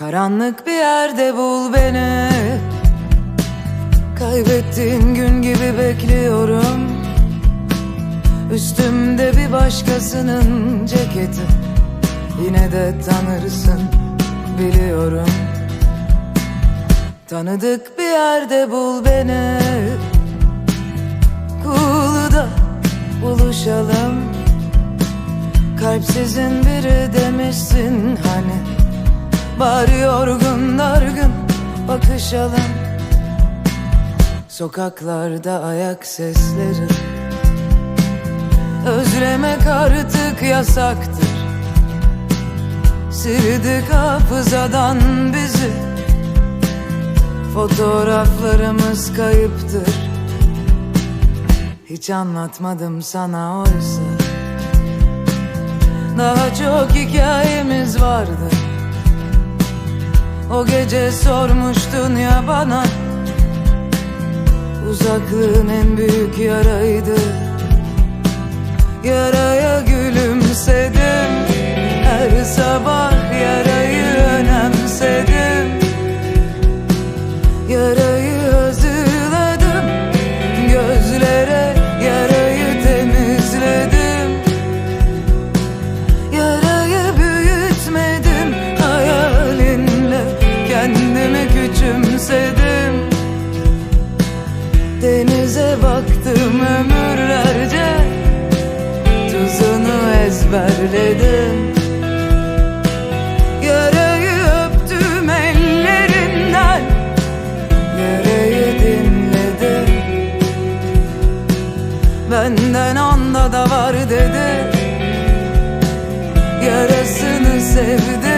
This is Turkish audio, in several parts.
Karanlık bir yerde bul beni. Kaybettiğin gün gibi bekliyorum. Üstümde bir başkasının ceketi. Yine de tanırsın biliyorum. Tanıdık bir yerde bul beni. Kulu'da buluşalım. Kalpsizin biri demişsin hani Bari yorgun dargın bakışalım Sokaklarda ayak sesleri. Özlemek artık yasaktır. Sildik hafızadan bizi. Fotoğraflarımız kayıptır. Hiç anlatmadım sana oysa. Daha çok hikayemiz vardı O gece sormuştun ya bana Uzaklığın en büyük yaraydı. Yaraya gülümsedim kendimi küçümsedim. Denize baktım ömürlerce Tuzunu ezberledim. Yarayı öptüm ellerinden Yarayı dinledim. Benden onda da var dedi Yarasını sevdim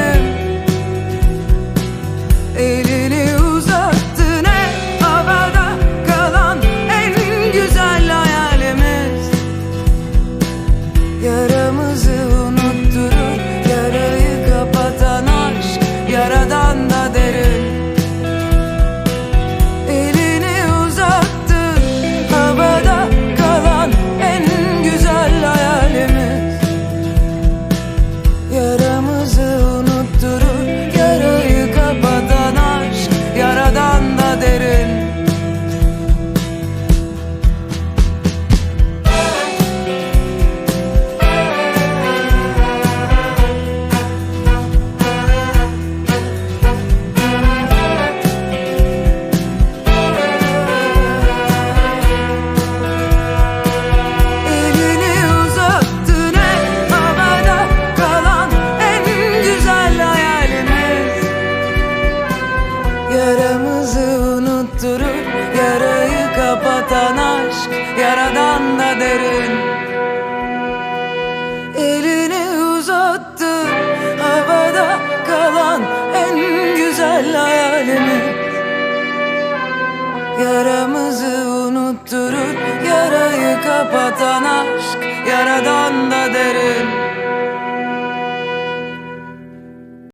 Yaramızı unutturur Yarayı kapatan aşk Yaradan